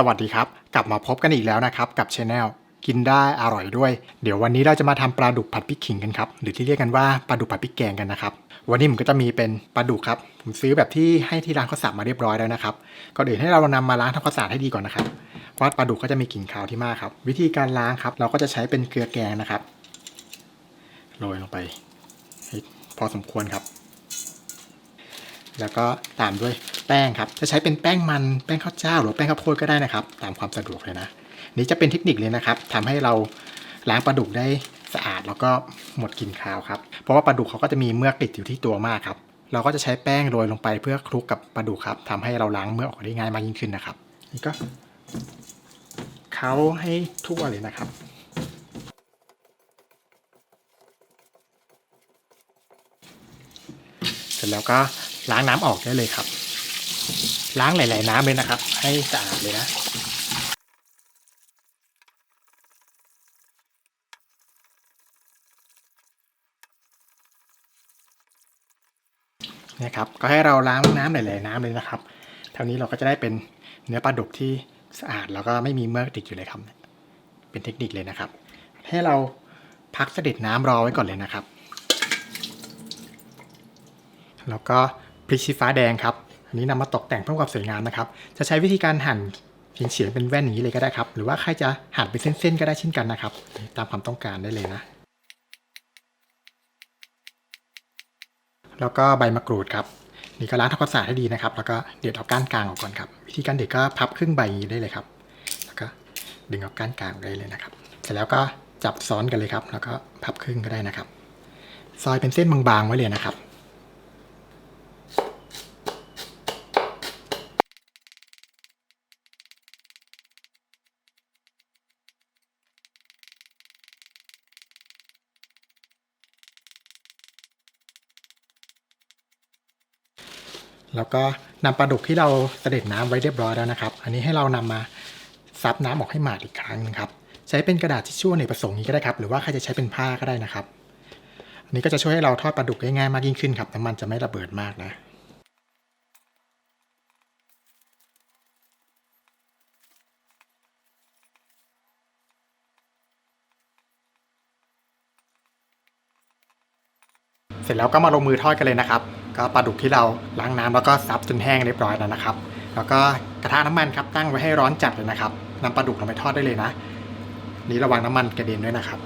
สวัสดีครับ กลับมาพบกันอีกแล้วนะครับ กับช anel กินได้อร่อยด้วย เดี๋ยววันนี้เราจะมาทำปลาดุกผัดพริกขิงกันครับหรือที่เรียกกันว่าปลาดุกผัดพริกแกงกันนะครับ วันนี้ผมก็จะมีเป็นปลาดุกครับผมซื้อแบบที่ให้ที่ร้านเขาสับมาเรียบร้อยแล้วนะครับก่อนอื่นให้เรานำมาล้างทำความสะอาดให้ดีก่อนนะครับเพราะว่าปลาดุกก็จะมีกลิ่นคาวที่มากครับ วิธีการล้างครับ เราก็จะใช้เป็นเกลือแกงนะครับโรยลงไปให้พอสมควรครับ แล้วก็ตามด้วย แป้งครับ จะใช้เป็นแป้งมันแป้งข้าวเจ้า หรือแป้งข้าวโพดก็ได้นะครับ ตามความสะดวกเลยนะนี่จะเป็นเทคนิคเลยนะครับทำให้เราล้างปลาดุกได้สะอาดแล้วก็หมดกลิ่นคาวครับ เพราะว่าปลาดุกเขาก็จะมีเมือกติดอยู่ที่ตัวมากครับ เราก็จะใช้แป้งโรยลงไปเพื่อคลุกกับปลาดุกครับทำให้เราล้างเมือกออกได้ง่ายมากยิ่งขึ้นนะครับ นี่ก็เคล้าให้ทั่วเลยนะครับเสร็จแล้วก็ล้างน้ำออกได้เลยครับ ล้างหลาย ๆ น้ำเลยนะครับ ให้สะอาดเลยนะเนี่ยครับก็ให้เราล้างน้ำหลาย ๆ น้ำเลยนะครับเท่านี้เราก็จะได้เป็นเนื้อปลาดุกที่สะอาดแล้วก็ไม่มีเมือกติดอยู่เลยครับ เป็นเทคนิคเลยนะครับ ให้เราพักเสด็จน้ำรอไว้ก่อนเลยนะครับ แล้วก็พริกชี้ฟ้าแดงครับ อันนี้นำมาตกแต่งเพื่อความสวยงามนะครับ จะใช้วิธีการหั่นเฉียงเป็นแว่นอย่างนี้เลยก็ได้ครับ หรือว่าใครจะหั่นเป็นเส้นๆก็ได้เช่นกันนะครับ ตามความต้องการได้เลยนะ แล้วก็ใบมะกรูดครับ นี่ก็ล้างทำความสะอาดให้ดีนะครับ แล้วก็เด็ดเอาก้านกลางออกก่อนครับ วิธีการเด็ดก็พับครึ่งใบนี้ได้เลยครับ แล้วก็ดึงเอาก้านกลางได้เลยนะครับ เสร็จแล้วก็จับซ้อนกันเลยครับ แล้วก็พับครึ่งก็ได้นะครับ ซอยเป็นเส้นบางๆไว้เลยนะครับ แล้วก็นำปลาดุกที่เราเสด็จน้ำไว้เรียบร้อยแล้วนะครับ อันนี้ให้เรานำมาซับน้ำออกให้หมาดอีกครั้งหนึงครับ ใช้เป็นกระดาษทิชชู่ในประสงค์นี้ก็ได้ครับ หรือว่าใครจะใช้เป็นผ้าก็ได้นะครับ อันนี้ก็จะช่วยให้เราทอดปลาดุกได้ง่ายมากยิ่งขึ้นครับ น้ำมันจะไม่ระเบิดมากนะ เสร็จแล้วก็มาลงมือทอดกันเลยนะครับ ก็ปลาดุกที่เราล้างน้ำแล้วก็ซับจนแห้งเรียบร้อยแล้วนะครับ แล้วก็กระทะน้ำมันครับตั้งไว้ให้ร้อนจัดเลยนะครับนำปลาดุกลงไปทอดได้เลยนะ นี่ระวังน้ำมันกระเด็นด้วยนะครับ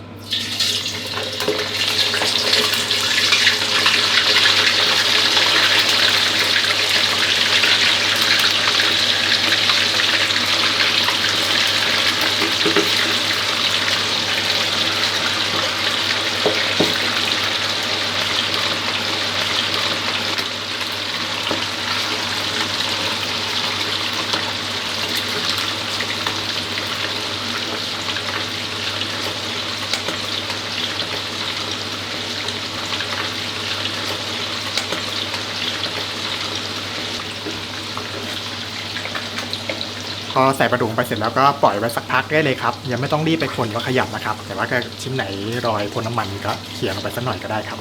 พอใส่ปลาดุกลงไปเสร็จแล้วก็ปล่อยไว้สักพักได้เลยครับ ยังไม่ต้องรีบไปคนหรือว่าขยับนะครับ แต่ว่าชิ้นไหนรอยคนน้ำมันก็เขี่ยลงไปสักหน่อยก็ได้ครับ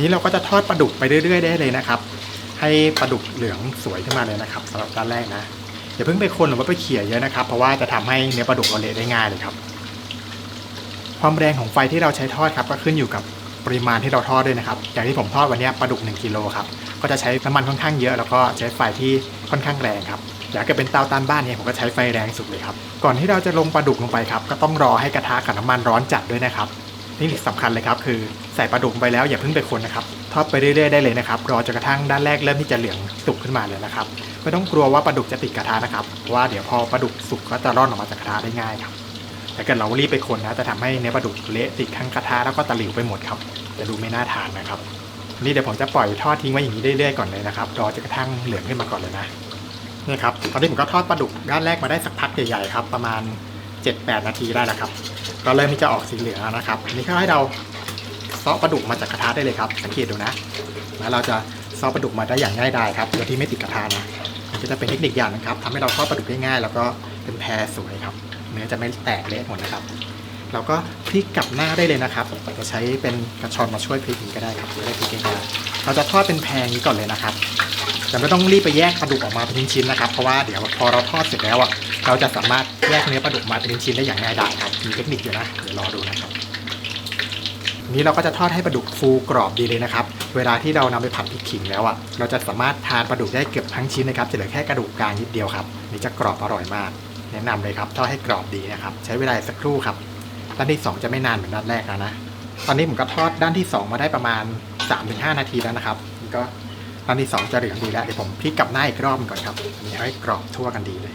นี้เราก็จะทอดปลาดุกไปเรื่อยๆได้เลยนะครับ ให้ปลาดุกเหลืองสวยขึ้นมาเลยนะครับสำหรับด้านแรกนะอย่าเพิ่งไปคนหรือว่าไปเขี่ยเยอะนะครับ เพราะว่าจะทำให้เนื้อปลาดุกเราเละได้ง่ายเลยครับ ความแรงของไฟที่เราใช้ทอดครับก็ขึ้นอยู่กับปริมาณที่เราทอดด้วยนะครับ อย่างที่ผมทอดวันนี้ปลาดุก1กิโลครับก็จะใช้น้ำมันค่อนข้างเยอะ แล้วก็ใช้ไฟที่ค่อนข้างแรงครับ อยากเกิดเป็นเตาตานบ้านเนี่ยผมก็ใช้ไฟแรงสุดเลยครับ ก่อนที่เราจะลงปลาดุกลงไปครับ ก็ต้องรอให้กระทะกับน้ำมันร้อนจัดด้วยนะครับ นี่สำคัญเลยครับ คือใส่ปลาดุกไปแล้วอย่าเพิ่งไปคนนะครับ ทอดไปเรื่อยๆได้เลยนะครับ รอจนกระทั่งด้านแรกเริ่มที่จะเหลืองสุกขึ้นมาเลยนะครับ ไม่ต้องกลัวว่าปลาดุกจะติดกระทะนะครับ ว่าเดี๋ยวพอปลาดุกสุกก็จะร่อนออกมาจากกระทะได้ง่ายครับแต่เกิดเรารีบไปคนนะจะทำให้เนื้อปลาดุกเละติดทั้งกระทะแล้วก็ตะหลิวไปหมดครับจะดูไม่น่าทานนะครับนี่เดี๋ยวผมจะปล่อยทอดทิ้งไว้อย่างนี้เรื่อยๆก่อนเลยนะครับรอจนกระทั่งเหลืองขึ้นมาก่อนเลยนะ นี่ครับตอนนี้ผมก็ทอดปลาดุกด้านแรกมาได้สักพักใหญ่ๆครับ ประมาณ 7-8 นาทีได้แล้วครับก็เริ่มที่จะออกสีเหลืองแล้วนะครับอันนี้ก็ให้เราซอปลาดุกมาจากกระทะได้เลยครับสังเกตดูนะแล้วเราจะซอปลาดุกมาได้อย่างง่ายดายครับโดยที่ไม่ติดกระทะนะมันก็จะเป็นเทคนิคอย่างนึงครับทำให้เราทอดปลาดุกได้ง่าย แล้วก็เป็นแพรสวยครับเนื้อจะไม่แตกเละหมดนะครับเราก็พลิกกลับหน้าได้เลยนะครับจะใช้เป็นกระชอนมาช่วยพลิกก็ได้ครับจะได้พลิกง่ายเราจะทอดเป็นแพรอย่างนี้ก่อนเลยนะครับ แต่ไม่ต้องรีบไปแยกปลาดุกออกมาเป็นชิ้นๆนะครับ เพราะว่าเดี๋ยวพอเราทอดเสร็จแล้วอะเราจะสามารถแยกเนื้อปลาดุกมาเป็นชิ้นๆได้อย่างง่ายดายครับมีเทคนิคอยู่นะเดี๋ยวรอดูนะครับนี้เราก็จะทอดให้ปลาดุกฟูกรอบดีเลยนะครับ เวลาที่เรานำไปผัดพริกขิงแล้วอะ เราจะสามารถทานปลาดุกได้เกือบทั้งชิ้นนะครับ จะเหลือแค่กระดูกกลางนิดเดียวครับ นี่จะกรอบอร่อยมาก แนะนำเลยครับ ทอดให้กรอบดีนะครับ ใช้เวลาสักครู่ครับ ด้านที่ 2 จะไม่นานเหมือนด้านแรกแล้วนะ ตอนนี้ผมก็ทอดด้านที่ 2 มาได้ประมาณ 3-5 นาทีแล้วนะครับ ก็ ด้านที่2จะเหลืองดีแล้วเดี๋ยวผมพลิกกลับหน้าอีกรอบหนึ่งก่อนครับนี่ให้กรอบทั่วกันดีเลย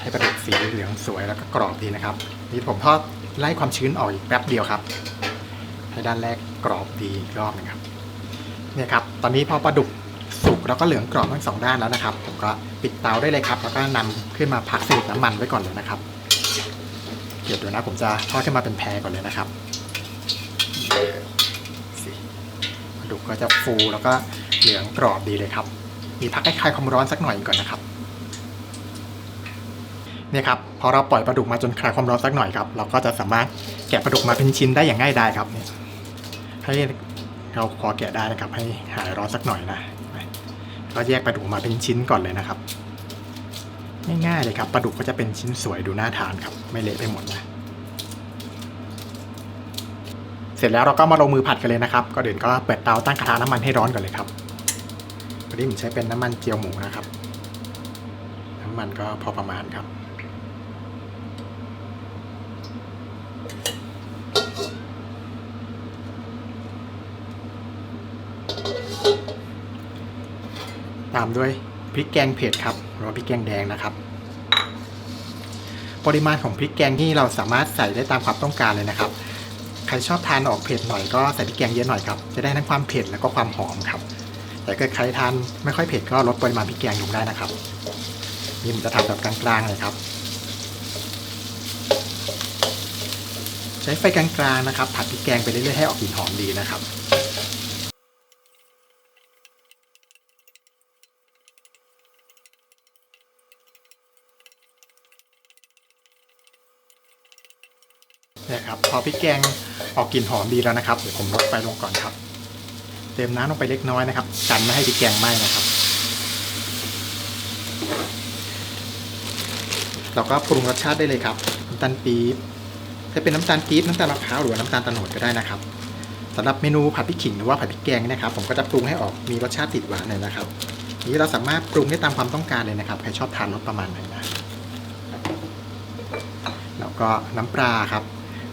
ให้ปลาดุกสีเหลืองสวยแล้วก็กรอบดีนะครับ นี่ผมทอดไล่ความชื้นออกอีกแป๊บเดียวครับ ให้ด้านแรกกรอบดีอีกรอบหนึงครับเนี่ยครับ ตอนนี้พอปลาดุกสุกแล้วก็เหลืองกรอบทั้งสองด้านแล้วนะครับ ผมก็ปิดเตาได้เลยครับ แล้วก็นำขึ้นมาพักสนิทน้ำมันไว้ก่อนเลยนะครับ เดี๋ยวดูนะผมจะทอดขึ้นมาเป็นแพรก่อนเลยนะครับ ดุกก็จะฟูแล้วก็เหลืองกรอบดีเลยครับ มีพักให้คลายความร้อนสักหน่อยก่อนนะครับเนี่ยครับพอเราปล่อยปลาดุกมาจนคลายความร้อนสักหน่อยครับเราก็จะสามารถแกะปลาดุกมาเป็นชิ้นได้อย่างง่ายดายครับนี่ให้เราพอแกะได้นะครับ ให้หายร้อนสักหน่อยนะก็แยกปลาดุกออกมาเป็นชิ้นก่อนเลยนะครับ ง่ายๆเลยครับปลาดุกก็จะเป็นชิ้นสวยดูน่าทานครับ ไม่เละไปหมดนะ เสร็จแล้วเราก็มาลงมือผัดกันเลยนะครับก็เดินก็เปิดเตาตั้งกระทะน้ำมันให้ร้อนก่อนเลยครับวันนี้ผมใช้เป็นน้ำมันเจียวหมูนะครับ น้ำมันก็พอประมาณครับตามด้วยพริกแกงเผ็ดครับหรือว่าพริกแกงแดงนะครับ ปริมาณของพริกแกงที่เราสามารถใส่ได้ตามความต้องการเลยนะครับ ใครชอบทานออกเผ็ดหน่อยก็ใส่พริกแกงเยอะหน่อยครับ จะได้ทั้งความเผ็ดแล้วก็ความหอมครับ แต่ถ้าใครทานไม่ค่อยเผ็ดก็ลดปริมาณพริกแกงลงได้นะครับนี่ผมจะทำแบบกลางๆเลยครับ ใช้ไฟกลางๆนะครับ ผัดพริกแกงไปเรื่อยๆให้ออกกลิ่นหอมดีนะครับ เนี่ยครับพอพริกแกงออกกลิ่นหอมดีแล้วนะครับเดี๋ยวผมลดไฟลงก่อนครับ เติมน้ำลงไปเล็กน้อยนะครับกันไม่ให้พริกแกงไหม้นะครับ เราก็ปรุงรสชาติได้เลยครับน้ำตาลปี๊บจะเป็นน้ำตาลปี๊บน้ำตาลมะพร้าวหรือน้ำตาลตะโนดก็ได้นะครับสำหรับเมนูผัดพริกขิงหรือว่าผัดพริกแกงเนยนะครับ ผมก็จะปรุงให้ออกมีรสชาติติดหวานหน่อยนะครับนี้เราสามารถปรุงได้ตามความต้องการเลยนะครับใครชอบทานรสประมาณไหนนะแล้วก็น้ำปลาครับ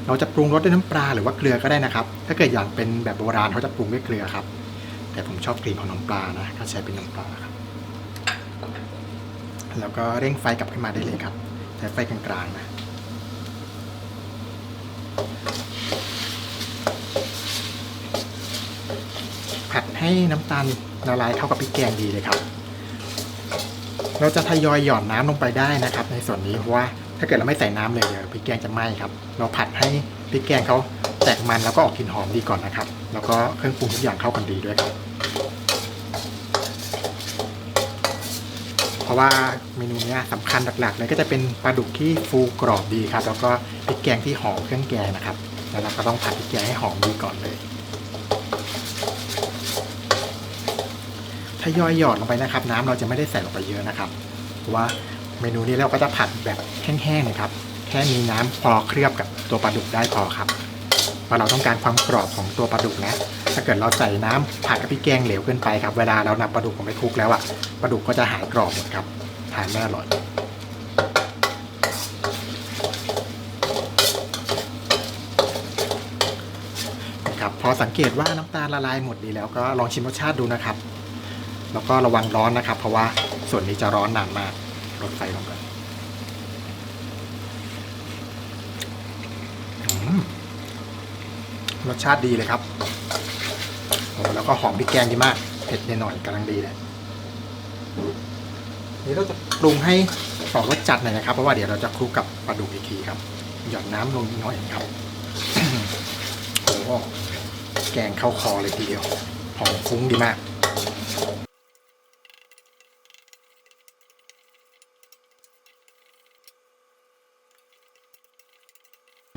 เราจะปรุงรสด้วยน้ำปลาหรือว่าเกลือก็ได้นะครับ ถ้าเกิดอย่างเป็นแบบโบราณเขาจะปรุงด้วยเกลือครับ แต่ผมชอบกลิ่นของน้ำปลานะก็ใช้เป็นน้ำปลาครับ แล้วก็เร่งไฟกลับขึ้นมาได้เลยครับใช้ไฟกลางๆนะผัดให้น้ำตาลละลายเข้ากับพริกแกงดีเลยครับ เราจะทยอยหย่อนน้ำลงไปได้นะครับ ในส่วนนี้เพราะว่า ถ้าเกิดเราไม่ใส่น้ำเลยเดี๋ยวพริกแกงจะไหม้ครับ เราผัดให้พริกแกงเขาแตกมันแล้วก็ออกกลิ่นหอมดีก่อนนะครับ แล้วก็เครื่องปรุงทุกอย่างเข้ากันดีด้วยครับ เพราะว่าเมนูนี้สำคัญหลักๆเลยก็จะเป็นปลาดุกที่ฟูกรอบดีครับ แล้วก็พริกแกงที่หอมเครื่องแกงนะครับ แล้วเราก็ต้องผัดพริกแกงให้หอมดีก่อนเลยทยอยหยอดลงไปนะครับ น้ำเราจะไม่ได้ใส่ลงไปเยอะนะครับเพราะว่า เมนูนี้เราก็จะผัดแบบแห้งๆนะครับ แค่มีน้ำพอเคลือบกับตัวปลาดุกได้พอครับเพราะเราต้องการความกรอบของตัวปลาดุกนะ ถ้าเกิดเราใส่น้ำผัดกับพริกแกงเหลวเกินไปครับ เวลาเรานำปลาดุกลงไปคลุกแล้วอะปลาดุกก็จะหายกรอบหมดครับ ทานไม่อร่อยครับพอสังเกตว่าน้ำตาลละลายหมดดีแล้วก็ลองชิมรสชาติดูนะครับ แล้วก็ระวังร้อนนะครับ เพราะว่าส่วนนี้จะร้อนนานมาก ลดไฟลงก่อนรสชาติดีเลยครับโอ้แล้วก็หอมพริกแกงดีมาก เผ็ดนิดหน่อยกำลังดีเลยนี่เราจะปรุงให้ออกรสจัดหน่อยนะครับ เพราะว่าเดี๋ยวเราจะคลุกกับปลาดุกอีกทีครับ หยอดน้ำลงนิดหน่อยครับโอ้โหแกงเข้าคอเลยทีเดียวหอมฟุ้งดีมาก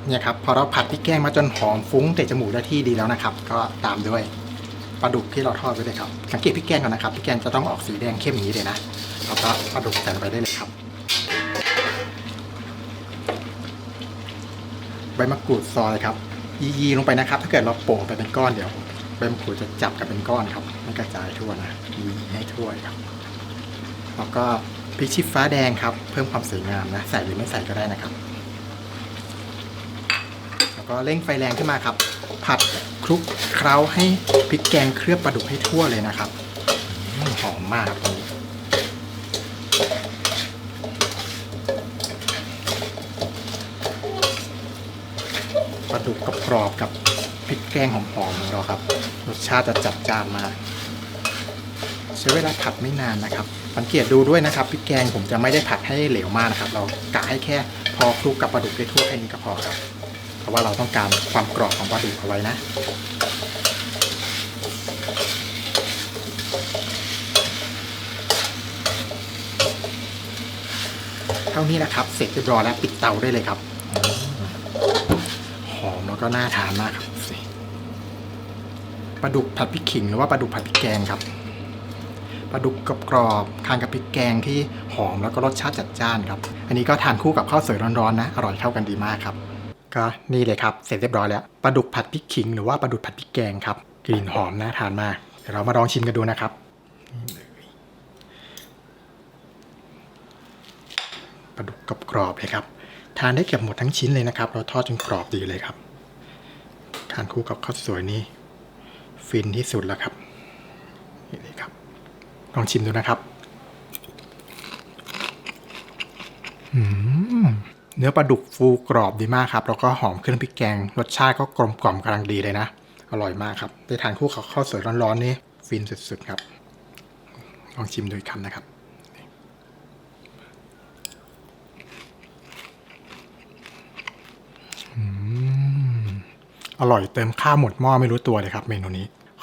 เนี่ยครับพอเราผัดพริกแกงมาจนหอมฟุ้งเตะจมูกได้ที่ดีแล้วนะครับ ก็ตามด้วยปลาดุกที่เราทอดไว้เลยครับสังเกตพริกแกงก่อนนะครับพริกแกงจะต้องออกสีแดงเข้มอย่างนี้เลยนะแล้วก็ปลาดุกใส่ลงไปได้เลยครับ ใบมะกรูดซอยครับยีๆลงไปนะครับ ถ้าเกิดเราโปะไปเป็นก้อนเดี๋ยวใบมะกรูดจะจับกันเป็นก้อนครับไม่กระจายทั่วนะยีให้ทั่วครับ แล้วก็พริกชี้ฟ้าแดงครับ เพิ่มความสวยงามนะใส่หรือไม่ใส่ก็ได้นะครับ ก็เร่งไฟแรงขึ้นมาครับ ผัดคลุกเคล้าให้พริกแกงเคลือบปลาดุกให้ทั่วเลยนะครับหอมมากครับปลาดุกกรอบๆกับพริกแกงหอมๆของเราครับ รสชาติจะจัดจานมา ใช้เวลาผัดไม่นานนะครับ สังเกตดูด้วยนะครับพริกแกงผมจะไม่ได้ผัดให้เหลวมากนะครับ เรากะให้แค่พอคลุกกับปลาดุกได้ทั่วแค่นี้ก็พอครับ ราะว่าเราต้องการความกรอบของปลาดุกเอาไว้นะ เท่านี้นะครับ เสร็จเรียบร้อยแล้วปิดเตาได้เลยครับ หอมแล้วก็น่าทานมากครับปลาดุกผัดพริกขิงหรือว่าปลาดุกผัดพริกแกงครับปลาดุกกรอบๆทานกับพริกแกงที่หอมแล้วก็รสชาติจัดจ้านครับ อันนี้ก็ทานคู่กับข้าวสวยร้อนๆนะ อร่อยเข้ากันดีมากครับ ก็นี่เลยครับ เสร็จเรียบร้อยแล้วปลาดุกผัดพริกขิง หรือว่าปลาดุกผัดพริกแกงครับกลิ่นหอมน่าทานมากเดี๋ยวเรามาลองชิมกันดูนะครับปลาดุกกรอบๆเลยครับ ทานได้เกือบหมดทั้งชิ้นเลยนะครับ เราทอดจนกรอบดีเลยครับ ทานคู่กับข้าวสวยนี่ฟินที่สุดแล้วครับนี่เลยครับ ลองชิมดูนะครับ อืม เนื้อปลาดุกฟูกรอบดีมากครับ แล้วก็หอมเครื่องพริกแกง รสชาติก็กลมกล่อมกำลังดีเลยนะ อร่อยมากครับ ได้ทานคู่กับข้าวสวยร้อนๆนี่ฟินสุดๆครับ ลองชิมดูอีกคำนะครับ อร่อยเติมข้าวหมดหม้อไม่รู้ตัวเลยครับ เมนูนี้